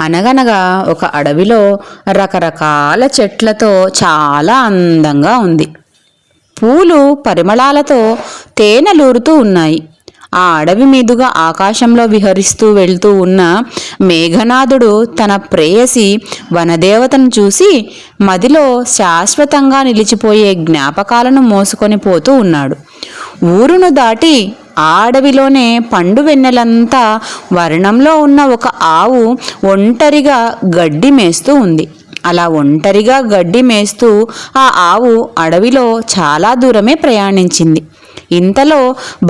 అనగనగా ఒక అడవిలో రకరకాల చెట్లతో చాలా అందంగా ఉంది. పూలు పరిమళాలతో తేనెలూరుతూ ఉన్నాయి. ఆ అడవి మీదుగా ఆకాశంలో విహరిస్తూ వెళ్తూ ఉన్న మేఘనాథుడు తన ప్రేయసి వనదేవతను చూసి మదిలో శాశ్వతంగా నిలిచిపోయే జ్ఞాపకాలను మోసుకొని పోతూ ఉన్నాడు. ఊరును దాటి ఆ అడవిలోనే పండు వెన్నెలంతా వర్ణంలో ఉన్న ఒక ఆవు ఒంటరిగా గడ్డి మేస్తూ ఉంది. అలా ఒంటరిగా గడ్డి మేస్తూ ఆ ఆవు అడవిలో చాలా దూరమే ప్రయాణించింది. ఇంతలో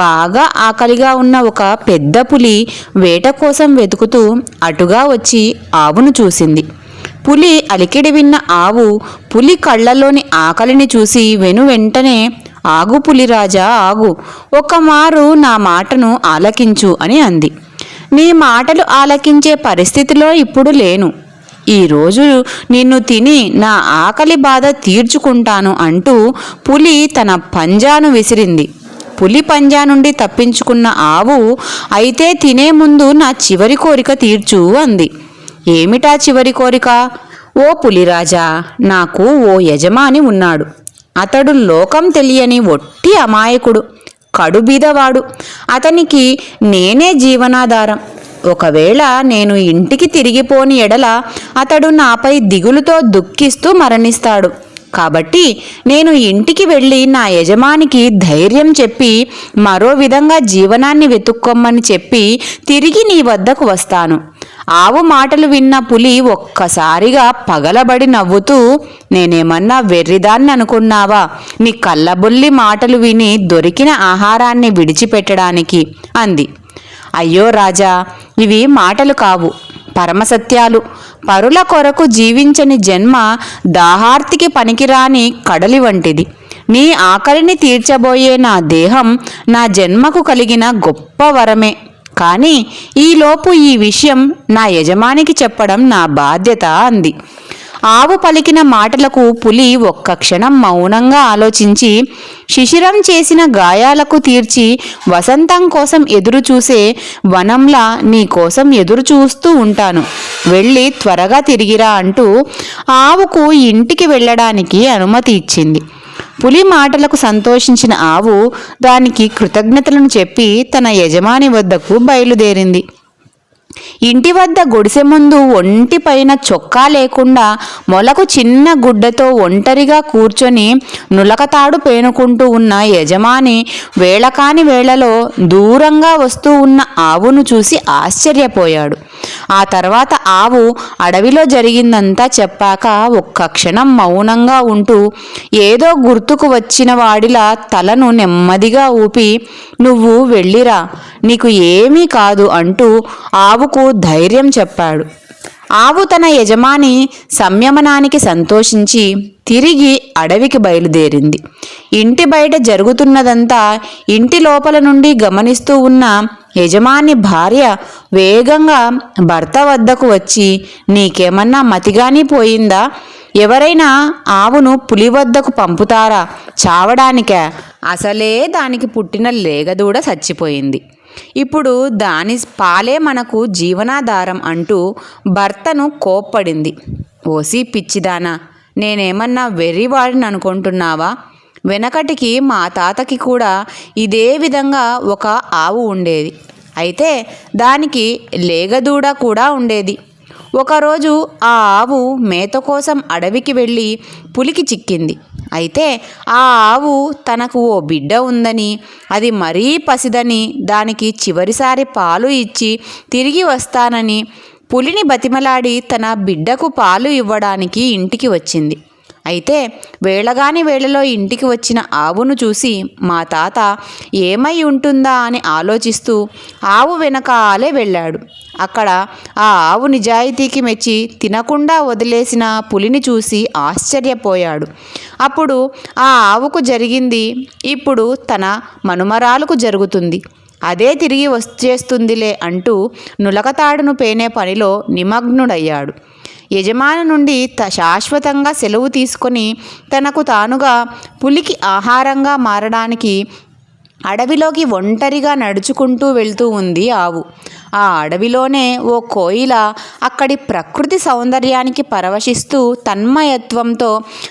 బాగా ఆకలిగా ఉన్న ఒక పెద్ద పులి వేట కోసం వెతుకుతూ అటుగా వచ్చి ఆవును చూసింది. పులి అలికిడి విన్న ఆవు పులి కళ్ళలోని ఆకలిని చూసి వెను వెంటనే ఆగు పులిరాజా ఆగు. ఒకమారు నా మాటను ఆలకించు అని అంది. నీ మాటలు ఆలకించే పరిస్థితిలో ఇప్పుడు లేను. ఈరోజు నిన్ను తిని నా ఆకలి బాధ తీర్చుకుంటాను అంటూ పులి తన పంజాను విసిరింది. పులి పంజా నుండి తప్పించుకున్న ఆవు అయితే తినే ముందు నా చివరి కోరిక తీర్చు అంది. ఏమిటా చివరి కోరిక? ఓ పులిరాజా నాకు ఓ యజమాని ఉన్నాడు. అతడు లోకం తెలియని ఒట్టి అమాయకుడు కడుబీదవాడు. అతనికి నేనే జీవనాధారం. ఒకవేళ నేను ఇంటికి తిరిగిపోని ఎడల అతడు నాపై దిగులుతో దుఃఖిస్తూ మరణిస్తాడు. కాబట్టి నేను ఇంటికి వెళ్ళి నా యజమానికి ధైర్యం చెప్పి మరో విధంగా జీవనాన్ని వెతుక్కొమ్మని చెప్పి తిరిగి నీ వద్దకు వస్తాను. ఆవు మాటలు విన్న పులి ఒక్కసారిగా పగలబడి నవ్వుతూ నేనేమన్నా వెర్రిదాన్ని అనుకున్నావా? నీ కళ్ళబొల్లి మాటలు విని దొరికిన ఆహారాన్ని విడిచిపెట్టడానికి అంది. అయ్యో రాజా ఇవి మాటలు కావు పరమసత్యాలు. పరుల కొరకు జీవించని జన్మ దాహార్తికి పనికిరాని కడలి వంటిది. నీ ఆకలిని తీర్చబోయే నా దేహం నా జన్మకు కలిగిన గొప్ప వరమే. కానీ ఈలోపు ఈ విషయం నా యజమానికి చెప్పడం నా బాధ్యత అంది. ఆవు పలికిన మాటలకు పులి ఒక్క క్షణం మౌనంగా ఆలోచించి శిశిరం చేసిన గాయాలకు తీర్చి వసంతం కోసం ఎదురు చూసే వనంలా నీ కోసం ఎదురు చూస్తూ ఉంటాను. వెళ్ళి త్వరగా తిరిగిరా అంటూ ఆవుకు ఇంటికి వెళ్ళడానికి అనుమతి ఇచ్చింది. పులి మాటలకు సంతోషించిన ఆవు దానికి కృతజ్ఞతలను చెప్పి తన యజమాని వద్దకు బయలుదేరింది. ఇంటి వద్ద గుడిసె ముందు ఒంటి పైన చొక్కా లేకుండా మొలకు చిన్న గుడ్డతో ఒంటరిగా కూర్చొని నులకతాడు పేనుకుంటూ ఉన్న యజమాని వేళకాని వేళలో దూరంగా వస్తూ ఉన్న ఆవును చూసి ఆశ్చర్యపోయాడు. ఆ తర్వాత ఆవు అడవిలో జరిగిందంతా చెప్పాక ఒక్క క్షణం మౌనంగా ఉంటూ ఏదో గుర్తుకు వచ్చిన వాడిలా తలను నెమ్మదిగా ఊపి నువ్వు వెళ్ళిరా నీకు ఏమీ కాదు అంటూ ఆవుకు ధైర్యం చెప్పాడు. ఆవు తన యజమాని సంయమనానికి సంతోషించి తిరిగి అడవికి బయలుదేరింది. ఇంటి బయట జరుగుతున్నదంతా ఇంటి లోపల నుండి గమనిస్తూ ఉన్న యజమాని భార్య వేగంగా భర్త వద్దకు వచ్చి నీకేమన్నా మతిగాని పోయిందా? ఎవరైనా ఆవును పులి వద్దకు పంపుతారా? చావడానికే? అసలే దానికి పుట్టిన లేగదూడ చచ్చిపోయింది. ఇప్పుడు దాని పాలే మనకు జీవనాధారం అంటూ భర్తను కోప్పడింది. ఓసి పిచ్చిదానా నేనేమన్నా వెర్రివాడిని అనుకుంటున్నావా? వెనకటికి మా తాతకి కూడా ఇదే విధంగా ఒక ఆవు ఉండేది. అయితే దానికి లేగదూడ కూడా ఉండేది. ఒకరోజు ఆ ఆవు మేత కోసం అడవికి వెళ్ళి పులికి చిక్కింది. అయితే ఆ ఆవు తనకు ఓ బిడ్డ ఉందని అది మరీ పసిదని దానికి చివరిసారి పాలు ఇచ్చి తిరిగి వస్తానని పులిని బతిమలాడి తన బిడ్డకు పాలు ఇవ్వడానికి ఇంటికి వచ్చింది. అయితే వేళగాని వేళలో ఇంటికి వచ్చిన ఆవును చూసి మా తాత ఏమై ఉంటుందా? అని ఆలోచిస్తూ ఆవు వెనకాలే వెళ్ళాడు. అక్కడ ఆ ఆవు నిజాయితీకి మెచ్చి తినకుండా వదిలేసిన పులిని చూసి ఆశ్చర్యపోయాడు. అప్పుడు ఆ ఆవుకు జరిగింది ఇప్పుడు తన మనుమరాలకు జరుగుతుంది. అదే తిరిగి వచ్చేస్తుందిలే అంటూ నులకతాడును పేనే పనిలో నిమగ్నుడయ్యాడు. యజమాని నుండి త శాశ్వతంగా సెలవు తీసుకొని తనకు తానుగా పులికి ఆహారంగా మారడానికి అడవిలోకి ఒంటరిగా నడుచుకుంటూ వెళ్తూ ఉంది ఆవు. ఆ అడవిలోనే ఓ కోయిల అక్కడి ప్రకృతి సౌందర్యానికి పరవశిస్తూ తన్మయత్వంతో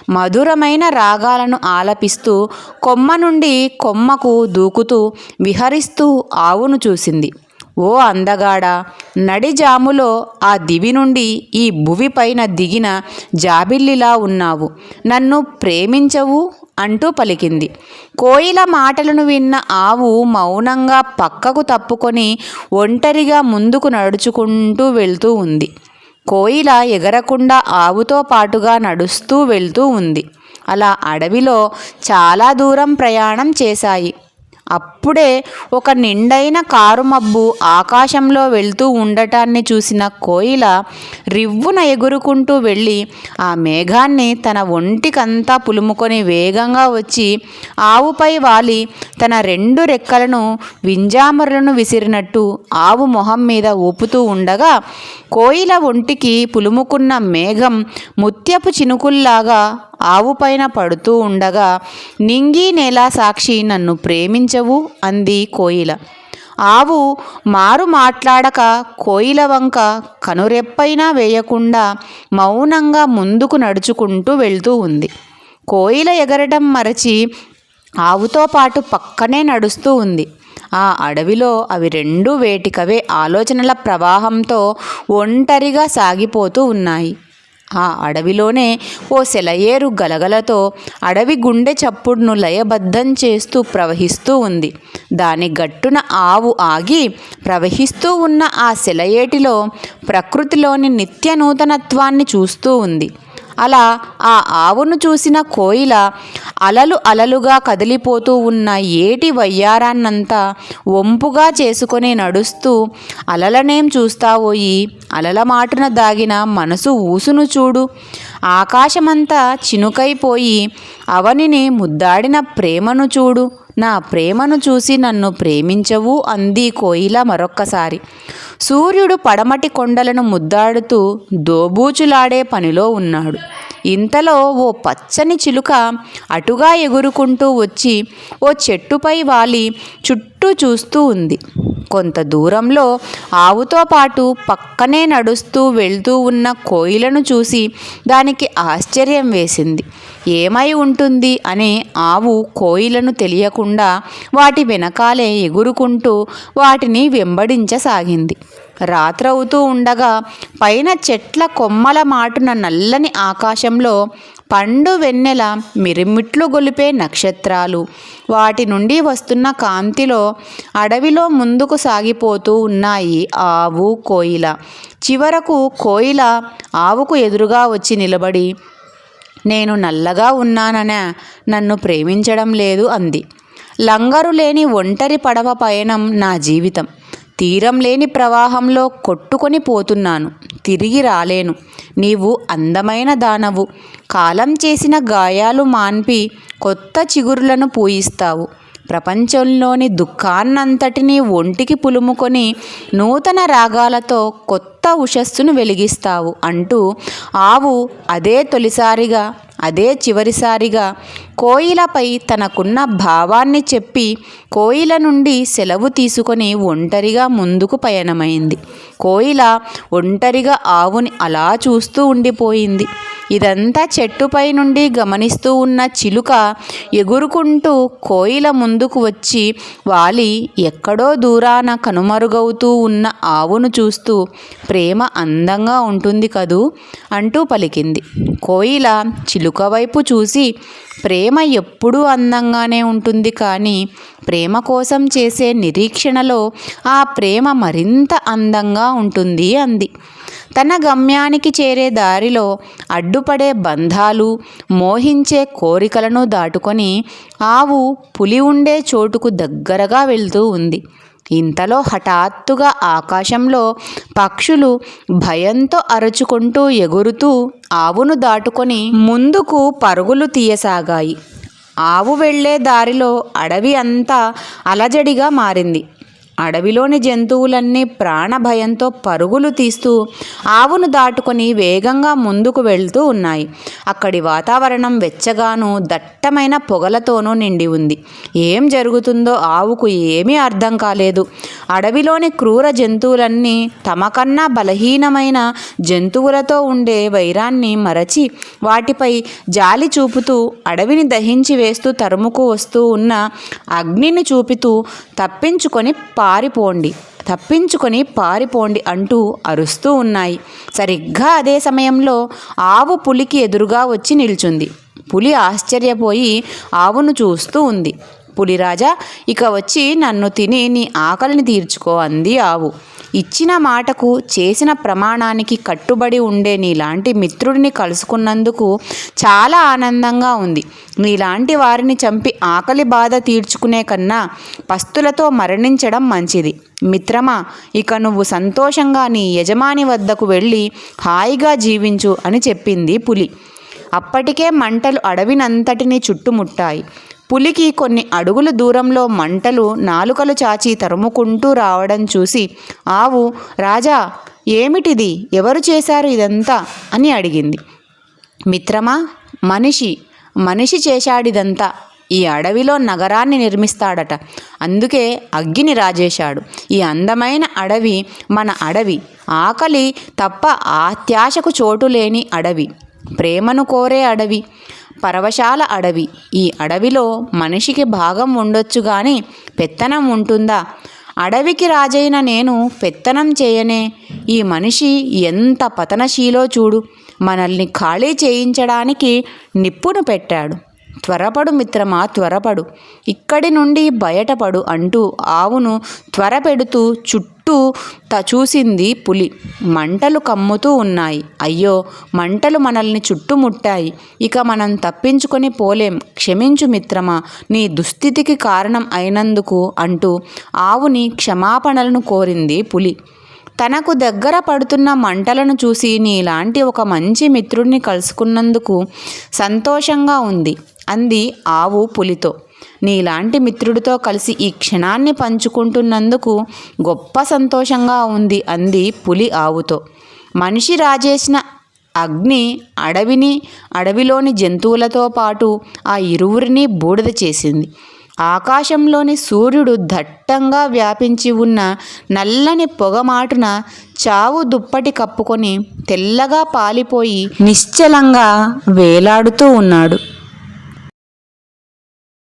మధురమైన రాగాలను ఆలపిస్తూ కొమ్మ నుండి కొమ్మకు దూకుతూ విహరిస్తూ ఆవును చూసింది. ఓ అందగాడ! నడిజాములో ఆ దివి నుండి ఈ భువి పైన దిగిన జాబిల్లిలా ఉన్నావు. నన్ను ప్రేమించవు అంటూ పలికింది. కోయిల మాటలను విన్న ఆవు మౌనంగా పక్కకు తప్పుకొని ఒంటరిగా ముందుకు నడుచుకుంటూ వెళ్తూ ఉంది. కోయిల ఎగరకుండా ఆవుతో పాటుగా నడుస్తూ వెళ్తూ ఉంది. అలా అడవిలో చాలా దూరం ప్రయాణం చేశాయి. అప్ అప్పుడే ఒక నిండైన కారు మబ్బు ఆకాశంలో వెళ్తూ ఉండటాన్ని చూసిన కోయిల రివ్వున ఎగురుకుంటూ వెళ్ళి ఆ మేఘాన్ని తన ఒంటికంతా పులుముకొని వేగంగా వచ్చి ఆవుపై వాలి తన రెండు రెక్కలను వింజామరులను విసిరినట్టు ఆవు మొహం మీద ఊపుతూ ఉండగా కోయిల ఒంటికి పులుముకున్న మేఘం ముత్యపు చినుకుల్లాగా ఆవుపైన పడుతూ ఉండగా నింగి నేల సాక్షి నన్ను ప్రేమించవు అంది కోయిల. ఆవు మారు మాట్లాడక కోయిల వంక కనురెప్పైనా వేయకుండా మౌనంగా ముందుకు నడుచుకుంటూ వెళ్తూ ఉంది. కోయిల ఎగరటం మరచి ఆవుతో పాటు పక్కనే నడుస్తూ ఉంది. ఆ అడవిలో అవి రెండు వేటికవే ఆలోచనల ప్రవాహంతో ఒంటరిగా సాగిపోతూ ఉన్నాయి. ఆ అడవిలోనే ఓ సెలయేరు గలగలతో అడవి గుండె చప్పుడును లయబద్ధం చేస్తూ ప్రవహిస్తూ ఉంది. దాని గట్టున ఆవు ఆగి ప్రవహిస్తూ ఉన్న ఆ సెలయేటిలో ప్రకృతిలోని నిత్య నూతనత్వాన్ని చూస్తూ ఉంది. అలా ఆ ఆవును చూసిన కోయిల అలలు అలలుగా కదిలిపోతూ ఉన్న ఏటి వయ్యారాన్నంతా వంపుగా చేసుకొని నడుస్తూ అలలనేం చూస్తావోయి? అలల మాటున దాగిన మనసు ఊసును చూడు. ఆకాశమంతా చినుకైపోయి అవనిని ముద్దాడిన ప్రేమను చూడు. నా ప్రేమను చూసి నన్ను ప్రేమించవు అంది కోయిల మరొక్కసారి. సూర్యుడు పడమటి కొండలను ముద్దాడుతూ దోబూచులాడే పనిలో ఉన్నాడు. ఇంతలో ఓ పచ్చని చిలుక అటుగా ఎగురుకుంటూ వచ్చి ఓ చెట్టుపై వాలి చుట్టూ చూస్తూ ఉంది. కొంత దూరంలో ఆవుతో పాటు పక్కనే నడుస్తూ వెళ్తూ ఉన్న కోయిలను చూసి దానికి ఆశ్చర్యం వేసింది. ఏమై ఉంటుంది అని ఆవు కోయిలను తెలియకుండా వాటి వెనకాలే ఎగురుకుంటూ వాటిని వెంబడించసాగింది. రాత్రవుతూ ఉండగా పైన చెట్ల కొమ్మల మాటున నల్లని ఆకాశంలో పండు వెన్నెల మిరిమిట్లు గొలిపే నక్షత్రాలు. వాటి నుండి వస్తున్న కాంతిలో అడవిలో ముందుకు సాగిపోతూ ఉన్నాయి ఆవు కోయిల. చివరకు కోయిల ఆవుకు ఎదురుగా వచ్చి నిలబడి నేను నల్లగా ఉన్నాననే నన్ను ప్రేమించడం లేదు అంది. లంగరు లేని ఒంటరి పడవ పయనం నా జీవితం. తీరం లేని ప్రవాహంలో కొట్టుకొని పోతున్నాను. తిరిగి రాలేను. నీవు అందమైన దానవు. కాలం చేసిన గాయాలు మాన్పి కొత్త చిగురులను పూయిస్తావు. ప్రపంచంలోని దుఃఖాన్నంతటినీ ఒంటికి పులుముకొని నూతన రాగాలతో కొత్త ఉషస్సును వెలిగిస్తావు అంటూ ఆవు అదే తొలిసారిగా అదే చివరిసారిగా కోయిలపై తనకున్న భావాన్ని చెప్పి కోయిల నుండి సెలవు తీసుకొని ఒంటరిగా ముందుకు పయనమైంది. కోయిల ఒంటరిగా ఆవుని అలా చూస్తూ ఉండిపోయింది. ఇదంతా చెట్టుపై నుండి గమనిస్తూ ఉన్న చిలుక ఎగురుకుంటూ కోయిల ముందుకు వచ్చి వాలి ఎక్కడో దూరాన కనుమరుగవుతూ ఉన్న ఆవును చూస్తూ ప్రేమ అందంగా ఉంటుంది కదూ అంటూ పలికింది. కోయిల చిలుక వైపు చూసి ప్రేమ ఎప్పుడూ అందంగానే ఉంటుంది కానీ ప్రేమ కోసం చేసే నిరీక్షణలో ఆ ప్రేమ మరింత అందంగా ఉంటుంది అంది. తన గమ్యానికి చేరే దారిలో అడ్డుపడే బంధాలు మోహించే కోరికలను దాటుకొని ఆవు పులి ఉండే చోటుకు దగ్గరగా వెళ్తూ ఉంది. ఇంతలో హఠాత్తుగా ఆకాశంలో పక్షులు భయంతో అరుచుకుంటూ ఎగురుతూ ఆవును దాటుకొని ముందుకు పరుగులు తీయసాగాయి. ఆవు వెళ్ళే దారిలో అడవి అంతా అలజడిగా మారింది. అడవిలోని జంతువులన్నీ ప్రాణభయంతో పరుగులు తీస్తూ ఆవును దాటుకొని వేగంగా ముందుకు వెళ్తూ ఉన్నాయి. అక్కడి వాతావరణం వెచ్చగాను దట్టమైన పొగలతోనూ నిండి ఉంది. ఏం జరుగుతుందో ఆవుకు ఏమీ అర్థం కాలేదు. అడవిలోని క్రూర జంతువులన్నీ తమకన్నా బలహీనమైన జంతువులతో ఉండే వైరాన్ని మరచి వాటిపై జాలి చూపుతూ అడవిని దహించి వేస్తూ తరుముకు వస్తూ ఉన్న అగ్నిని చూపుతూ తప్పించుకొని పా పారిపోండి. తప్పించుకొని పారిపోండి అంటూ అరుస్తూ ఉన్నాయి. సరిగ్గా అదే సమయంలో ఆవు పులికి ఎదురుగా వచ్చి నిల్చుంది. పులి ఆశ్చర్యపోయి ఆవును చూస్తూ ఉంది. పులిరాజా ఇక వచ్చి నన్ను తిని నీ ఆకలిని తీర్చుకో అంది ఆవు. ఇచ్చిన మాటకు చేసిన ప్రమాణానికి కట్టుబడి ఉండే నీలాంటి మిత్రుడిని కలుసుకున్నందుకు చాలా ఆనందంగా ఉంది. నీలాంటి వారిని చంపి ఆకలి బాధ తీర్చుకునే కన్నా పస్తులతో మరణించడం మంచిది. మిత్రమా ఇక నువ్వు సంతోషంగా నీ యజమాని వద్దకు వెళ్ళి హాయిగా జీవించు అని చెప్పింది పులి. అప్పటికే మంటలు అడవినంతటినీ చుట్టుముట్టాయి. పులికి కొన్ని అడుగుల దూరంలో మంటలు నాలుకలు చాచి తరుముకుంటూ రావడం చూసి ఆవు రాజా ఏమిటిది? ఎవరు చేశారు ఇదంతా? అని అడిగింది. మిత్రమా మనిషి మనిషి చేశాడిదంతా. ఈ అడవిలో నగరాన్ని నిర్మిస్తాడట. అందుకే అగ్గిని రాజేశాడు. ఈ అందమైన అడవి మన అడవి. ఆకలి తప్ప ఆత్యాశకు చోటు లేని అడవి. ప్రేమను కోరే అడవి పరవశాల అడవి. ఈ అడవిలో మనిషికి భాగం ఉండొచ్చు కానీ పెత్తనం ఉంటుందా? అడవికి రాజైన నేను పెత్తనం చేయనే. ఈ మనిషి ఎంత పతనశీలో చూడు. మనల్ని ఖాళీ చేయించడానికి నిప్పును పెట్టాడు. త్వరపడు మిత్రమా త్వరపడు. ఇక్కడి నుండి బయటపడు అంటూ ఆవును త్వరపెడుతూ చుట్టూ త చూసింది పులి. మంటలు కమ్ముతూ ఉన్నాయి. అయ్యో మంటలు మనల్ని చుట్టుముట్టాయి. ఇక మనం తప్పించుకొని పోలేం. క్షమించు మిత్రమా నీ దుస్థితికి కారణం అయినందుకు అంటూ ఆవుని క్షమాపణలను కోరింది పులి. తనకు దగ్గర పడుతున్న మంటలను చూసి నీలాంటి ఒక మంచి మిత్రుడిని కలుసుకున్నందుకు సంతోషంగా ఉంది. అంది ఆవు పులితో. నీలాంటి మిత్రుడితో కలిసి ఈ క్షణాన్ని పంచుకుంటున్నందుకు గొప్ప సంతోషంగా ఉంది అంది పులి ఆవుతో. మనిషి రాజేసిన అగ్ని అడవిని అడవిలోని జంతువులతో పాటు ఆ ఇరువురిని బూడిద చేసింది. ఆకాశంలోని సూర్యుడు దట్టంగా వ్యాపించి ఉన్న నల్లని పొగమాటున చావు దుప్పటి కప్పుకొని తెల్లగా పాలిపోయి నిశ్చలంగా వేలాడుతూ ఉన్నాడు.